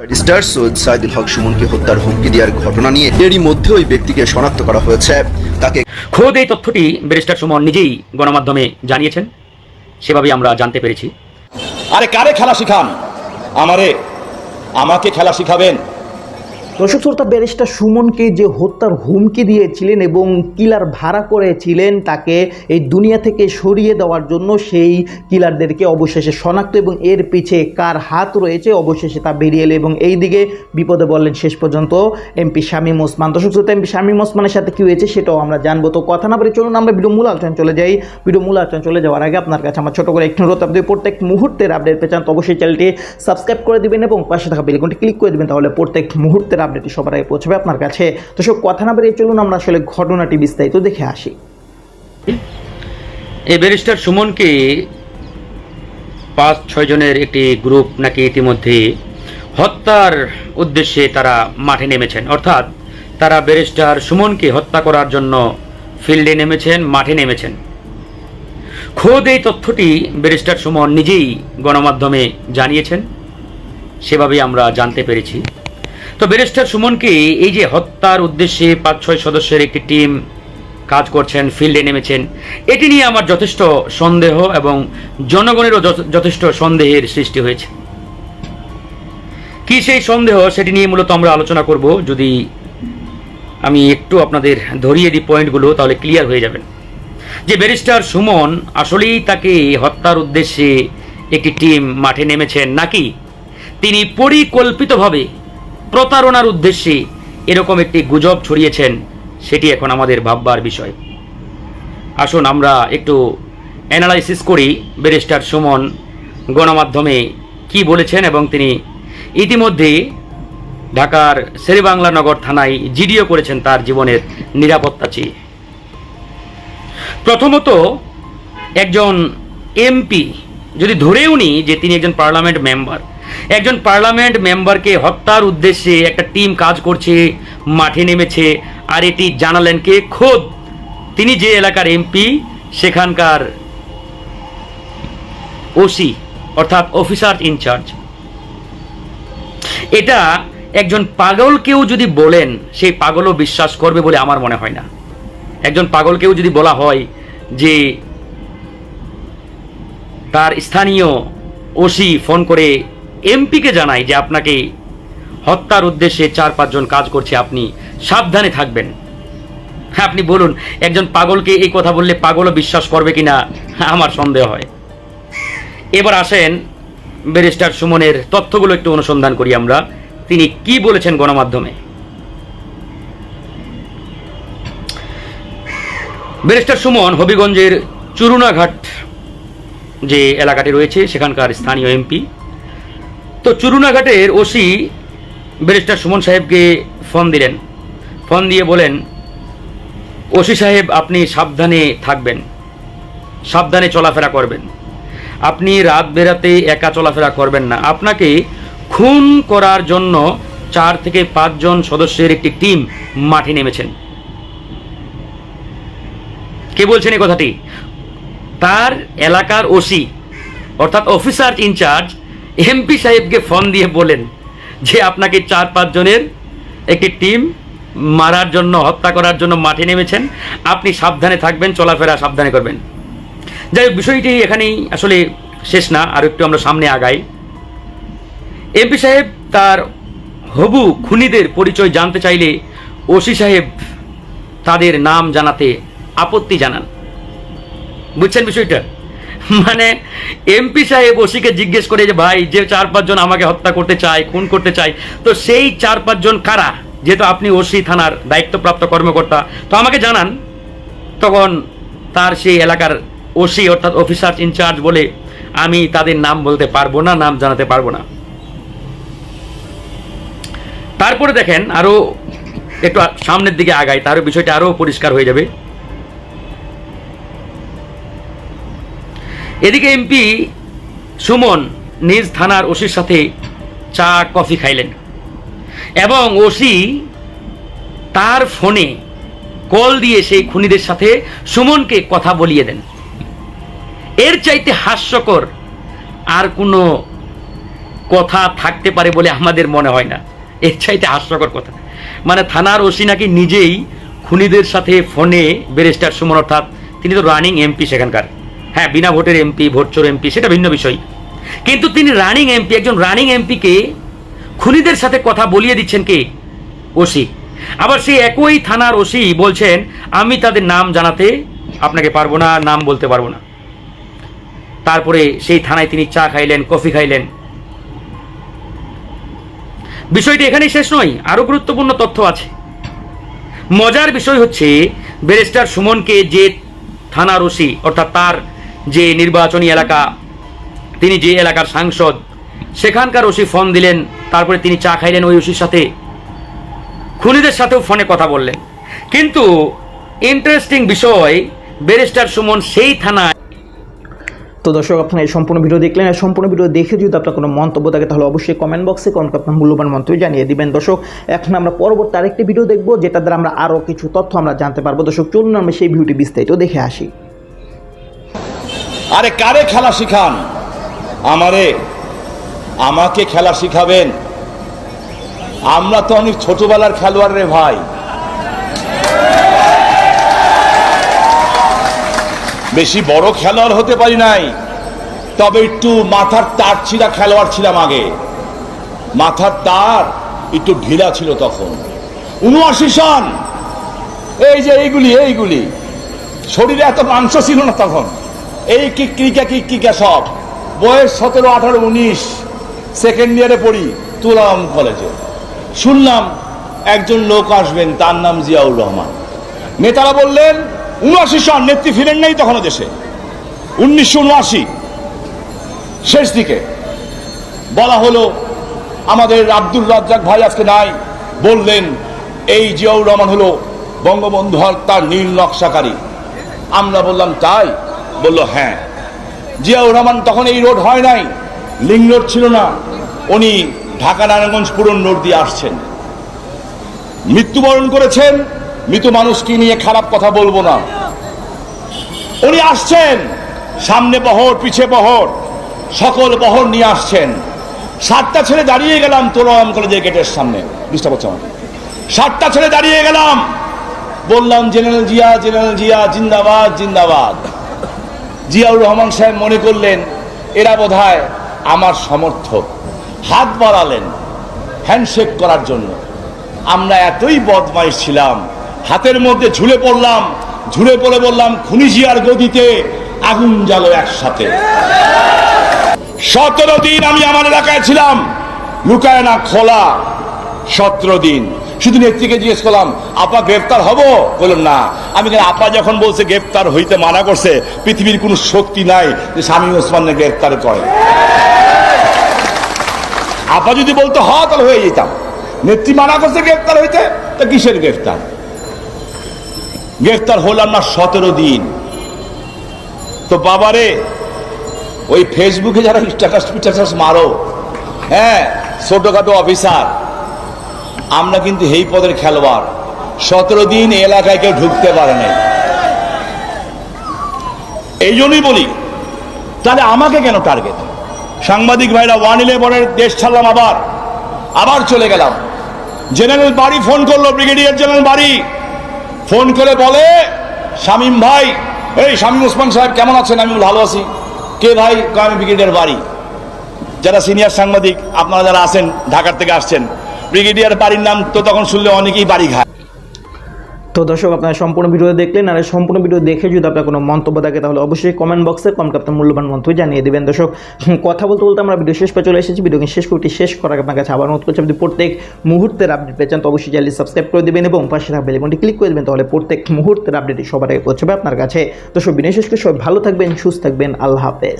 Barrister Syed Saidul হক সুমনকে হত্যার হুমকি দেওয়ার ঘটনা নিয়ে এরই মধ্যে ওই ব্যক্তিকে শনাক্ত করা হয়েছে। তাকে খোদ এই তথ্যটি ব্যারিস্টার সুমন নিজেই গণমাধ্যমে জানিয়েছেন। সেভাবেই আমরা জানতে পেরেছি। আরে কারে খেলা শিখান? আমারে আমাকে খেলা শিখাবেন? দর্শক শ্রোতা ব্যারিস্টার সুমনকে যে হত্যার হুমকি দিয়েছিলেন এবং কিলার ভাড়া করেছিলেন তাকে এই দুনিয়া থেকে সরিয়ে দেওয়ার জন্য সেই কিলারদেরকে অবশেষে শনাক্ত এবং এর পিছে কার হাত রয়েছে অবশেষে তা বেরিয়ে এলো এবং এই দিকে বিপদে বললেন শেষ পর্যন্ত এমপি শামীম ওসমান। দর্শক শ্রোতা, এমপি শামীম ওসমানের সাথে কী হয়েছে সেটাও আমরা জানব। তো কথা না বলে চলুন, আমরা ভিডিও মূল আলোচনা চলে যাই। ভিডিও মূল আলোচনা চলে যাওয়ার আগে আপনার কাছে আমার ছোটো করে একটু অনুরোধ। আপনি প্রত্যেক মুহূর্তের আপডেট পেয়ে চান, তো অবশ্যই চ্যানেলটি সাবস্ক্রাইব করে দেবেন এবং পাশে থাকা বেলকনটি ক্লিক করে দিবেন, তাহলে প্রত্যেক মুহূর্তের আপডেটটি সবার আগে পৌঁছবে আপনার কাছে। তো সব কথা না বেরিয়ে চলুন, আমরা আসলে ঘটনাটি বিস্তারিত দেখে আসি। এই ব্যারিস্টার সুমনকে পাঁচ, ছয় জনের একটি গ্রুপ নাকি ইতিমধ্যে হত্যার উদ্দেশ্যে তারা মাঠে নেমেছেন। অর্থাৎ তারা ব্যারিস্টার সুমনকে হত্যা করার জন্য ফিল্ডে নেমেছেন, মাঠে নেমেছেন। খোদ এই তথ্যটি ব্যারিস্টার সুমন নিজেই গণমাধ্যমে জানিয়েছেন। সেভাবেই আমরা জানতে পেরেছি। তো ব্যারিস্টার সুমনকে এই যে হত্যার উদ্দেশ্যে পাঁচ, ছয় সদস্যের একটি টিম কাজ করছেন, ফিল্ডে নেমেছেন, এটি নিয়ে আমার যথেষ্ট সন্দেহ এবং জনগণেরও যথেষ্ট সন্দেহের সৃষ্টি হয়েছে। কি সেই সন্দেহ, সেটি নিয়ে মূলত আমরা আলোচনা করব। যদি আমি একটু আপনাদের ধরিয়ে দিই পয়েন্টগুলো, তাহলে ক্লিয়ার হয়ে যাবেন। যে ব্যারিস্টার সুমন আসলেই তাকে হত্যার উদ্দেশ্যে একটি টিম মাঠে নেমেছেন নাকি, তিনি পরিকল্পিতভাবে প্রতারণার উদ্দেশ্যে এরকম একটি গুজব ছড়িয়েছেন, সেটি এখন আমাদের ভাববার বিষয়। আসুন আমরা একটু অ্যানালাইসিস করি ব্যারিস্টার সুমন গণমাধ্যমে কি বলেছেন এবং তিনি ইতিমধ্যে ঢাকার শেরেবাংলা নগর থানায় জিডিও করেছেন তার জীবনের নিরাপত্তা চেয়ে। প্রথমত একজন এমপি যদি ধরেও নি যে তিনি একজন পার্লামেন্ট মেম্বার একজন পার্লামেন্ট মেম্বারকে হত্যার উদ্দেশ্যে একটা টিম কাজ করছে, মাঠে নেমেছে, আর এটি জানালেন কে? খোদ। তিনি যে এলাকার এমপি, সেখানকার ওসি, অর্থাৎ অফিসার ইনচার্জ এটা একজন পাগলকেও যদি বলেন সেই পাগলও বিশ্বাস করবে বলে আমার মনে হয় না। একজন পাগলকেও যদি বলা হয় যে তার স্থানীয় ওসি ফোন করে এমপিকে জানাই যে আপনাকে হত্যার উদ্দেশ্যে চার পাঁচজন কাজ করছে, আপনি সাবধানে থাকবেন। হ্যাঁ আপনি বলুন, একজন পাগলকে এই কথা বললে পাগলও বিশ্বাস করবে কিনা? আমার সন্দেহ হয়। এবার আসেন ব্যারিস্টার সুমনের তথ্যগুলো একটু অনুসন্ধান করি আমরা। তিনি কি বলেছেন গণমাধ্যমে? ব্যারিস্টার সুমন, হবিগঞ্জের চুরুনাঘাট যে এলাকাটি রয়েছে, সেখানকার স্থানীয় এমপি তো চুরুনাঘাটের ওসি ব্যারিস্টার সুমন সাহেবকে ফোন দিলেন। ফোন দিয়ে বলেন, ওসি সাহেব, আপনি সাবধানে থাকবেন। সাবধানে চলাফেরা করবেন। আপনি রাত বেরাতে একা চলাফেরা করবেন না। আপনাকে খুন করার জন্য চার থেকে পাঁচজন সদস্যের একটি টিম মাঠে নেমেছেন। কে বলছেন এই কথাটি? তার এলাকার ওসি, অর্থাৎ অফিসার ইনচার্জ এমপি সাহেবকে ফোন দিয়ে বলেন যে আপনাকে চার পাঁচজনের একটি টিম মারার জন্য, হত্যা করার জন্য মাঠে নেমেছেন। আপনি সাবধানে থাকবেন, চলাফেরা সাবধানে করবেন। যাই হোক, বিষয়টি এখানেই আসলে শেষ না, আর একটু আমরা সামনে আগাই। এমপি সাহেব তার হবু খুনিদের পরিচয় জানতে চাইলে ওসি সাহেব তাদের নাম জানাতে আপত্তি জানান। বুঝছেন বিষয়টা? মানে এমপি সাহেব ওসিকে জিজ্ঞেস করে যে, ভাই, যে চার পাঁচজন আমাকে হত্যা করতে চায়, খুন করতে চায়, তো সেই চার পাঁচজন কারা? যেহেতু আপনি ওসি থানার দায়িত্বপ্রাপ্ত কর্মকর্তা, তো আমাকে জানান। তখন তার সেই এলাকার ওসি অর্থাৎ অফিসার ইনচার্জ বলে, আমি তাদের নাম বলতে পারব না, নাম জানাতে পারব না। তারপরে দেখেন আরও একটু সামনের দিকে আগায় তারও বিষয়টা আরও পরিষ্কার হয়ে যাবে। এদিকে এমপি সুমন নিজ থানার ওসির সাথে চা, কফি খাইলেন। এবং ওসি তার ফোনে কল দিয়ে সেই খুনিদের সাথে সুমনকে কথা বলিয়ে দেন। এর চাইতে হাস্যকর আর কোনো কথা থাকতে পারে বলে আমাদের মনে হয় না। এর চাইতে হাস্যকর কথা। মানে থানার ওসি নাকি নিজেই খুনিদের সাথে ফোনে ব্যারিস্টার সুমন অর্থাৎ তিনি তো রানিং এমপি সেখানকার। হ্যাঁ বিনা ভোটের এমপি ভোটচোর এমপি সেটা ভিন্ন বিষয়। কিন্তু তিনি রানিং এমপি একজন রানিং এমপিকে খুনিদের সাথে কথা বলিয়ে দিচ্ছেন কে? ওসি। আবার সেই একই থানার ওসি বলছেন, আমি তাদের নাম জানাতে আপনাকে পারব না, নাম বলতে পারব না। তারপরে সেই থানায় তিনি চা খাইলেন, কফি খাইলেন। বিষয়টি এখানেই শেষ নয়, আরও গুরুত্বপূর্ণ তথ্য আছে। মজার বিষয় হচ্ছে, ব্যারিস্টার সুমনকে যে থানার ওসি, অর্থাৎ তার যে নির্বাচনী এলাকা, তিনি যে এলাকার সাংসদ, সেখানকার ওসি ফোন দিলেন, তারপরে তিনি চা খাইলেন ওই ওসির সাথে। খুনিদের সাথেও ফোনে কথা বললেন। কিন্তু ইন্টারেস্টিং বিষয় ব্যারিস্টার সুমন সেই থানায় তো দর্শক, আপনারা এই সম্পূর্ণ ভিডিও দেখলেন। আর সম্পূর্ণ ভিডিও দেখে যদি আপনার কোনো মন্তব্য থাকে, তাহলে অবশ্যই কমেন্ট বক্সে কমেন্ট আপনার মূল্যবান মন্তব্য জানিয়ে দিবেন। দর্শক, এখন আমরা পরবর্তী আরেকটি ভিডিও দেখব যেটা দ্বারা আমরা আরও কিছু তথ্য আমরা জানতে পারব। দর্শক, চলুন আমরা সেই ভিডিওটি বিস্তারিত দেখে আসি। আরে কারে খেলা শিখান? আমারে। আমাকে খেলা শিখাবেন। আমরা তো অনেক ছোটবেলার খেলোয়াড় রে ভাই। বেশি বড় খেলোয়াড় হতে পারি নাই। তবে একটু মাথার তার ছিঁড়া খেলোয়াড় ছিলাম আগে। মাথার তার একটু ঢিলা ছিল তখন। উনআশি সন এই যে এইগুলি এইগুলি। শরীরে এত মাংস ছিল না তখন। এই কিক্রিকা কিক্রিকা সব? বয়স সতেরো, আঠারো, উনিশ। সেকেন্ড ইয়ারে পড়ি তুলাম কলেজে শুনলাম একজন লোক আসবেন, তার নাম জিয়াউর রহমান। নেতারা বললেন, উনআশি সন, নেত্রী ফিরেন নেই তখনও দেশে। উনিশশো উনআশি। শেষ দিকে বলা হলো, আমাদের আব্দুল রাজ্জাক ভাই আজকে নাই। বললেন, এই জিয়াউর রহমান হলো বঙ্গবন্ধু হত্যার নীল নকশাকারী। আমরা বললাম, তাই? বলল হ্যাঁ। জিয়াউর রহমান তখন এই রোড হয় নাই লিং রোড ছিল না, উনি ঢাকা নারায়ণগঞ্জ পুরন রোড দিয়ে আসছেন। মৃত্যুবরণ করেছেন, মৃত মানুষকে নিয়ে খারাপ কথা বলব না। উনি আসছেন, সামনে বহর, পিছে বহর, সকল বহর নিয়ে আসছেন। সাতটা ছেড়ে দাঁড়িয়ে গেলাম তোলাম কলেজের গেটের সামনে। হচ্ছে আমার সাতটা ছেড়ে দাঁড়িয়ে গেলাম। বললাম, জেনারেল জিয়া জেনারেল জিয়া, জিন্দাবাদ জিন্দাবাদ। জিয়াউর রহমান সাহেব মনে করলেন, এরা বোধহয় আমার সমর্থক। হাত বাড়ালেন হ্যান্ডশেক করার জন্য। আমরা এতই বদমাইশ ছিলাম, হাতের মধ্যে ঝুলে পড়লাম, ঝুলে পড়ে বললাম, খুনি জিয়ার গদিতে আগুন জ্বালো একসাথে। সতেরো দিন আমি আমার এলাকায় ছিলাম। লুকায় না খোলা, সতেরো দিন। শুধু নেত্রীকে জিজ্ঞেস করলাম, আপা গ্রেফতার হব? বললাম, না। আমি আপা যখন বলছে গ্রেফতার হইতে মানা করছে, পৃথিবীর কোনো শক্তি নাই যে স্বামী ওসমানকে গ্রেফতার করে। আপা যদি বলতো, হ, তাহলে হয়ে যেতাম। নেত্রী মানা করছে গ্রেফতার হইতে, তা কিসের গ্রেফতার গ্রেফতার হলাম না সতেরো দিন। তো বাবারে, ওই ফেসবুকে যারা স্ট্যাটাস স্ট্যাটাস মারো হ্যাঁ ছোটখাটো অফিসার আমরা কিন্তু এই পদের খেলোয়াড়। সতেরো দিন এলাকায় কেউ ঢুকতে পারে নাই। এই জন্যই বলি, তাহলে আমাকে কেন টার্গেট সাংবাদিক ভাইরা ওয়ান ইলেভেনের দেশ ছাড়লাম আবার। আবার চলে গেলাম। জেনারেল বাড়ি ফোন করল ব্রিগেডিয়ার জেনারেল বাড়ি। ফোন করে বলে, শামীম ভাই, এই শামীম ওসমান সাহেব, কেমন আছেন? আমি ভালো আছি। কে ভাই? আমি ব্রিগেডিয়ার বাড়ি। যারা সিনিয়র সাংবাদিক, আপনারা যারা আছেন, ঢাকার থেকে আসছেন ব্রিগেডিয়ার বাড়ির নাম তো তখন শুনলে অনেকেই বাড়ি খায় তো দর্শক, আপনারা সম্পূর্ণ ভিডিও দেখলেন, আর সম্পূর্ণ ভিডিও দেখে যদি আপনার কোনো মন্তব্য থাকে, তাহলে অবশ্যই কমেন্ট বক্সে কমেন্ট আপনার মূল্যবান মন্তব্য জানিয়ে দেবেন। দর্শক, কথা বলতে বলতে আমরা ভিডিও শেষ পে চলে এসেছি। ভিডিওকে শেষ করতে শেষ করার আপনার কাছে আবার অনুরোধ করছি, আপনি প্রত্যেক মুহূর্তের আপডেট পেয়েছেন তো অবশ্যই চ্যানেল সাবস্ক্রাইব করে দেবেন এবং পাশে থাকা বেলিকনটি ক্লিক করে দেবেন, তাহলে প্রত্যেক মুহূর্তের আপডেটই সবার আগে পৌঁছবে আপনার কাছে। দর্শক, বিনয় শেষ করে সবাই ভালো থাকবেন, সুস্থ থাকবেন, আল্লাহ হাফেজ।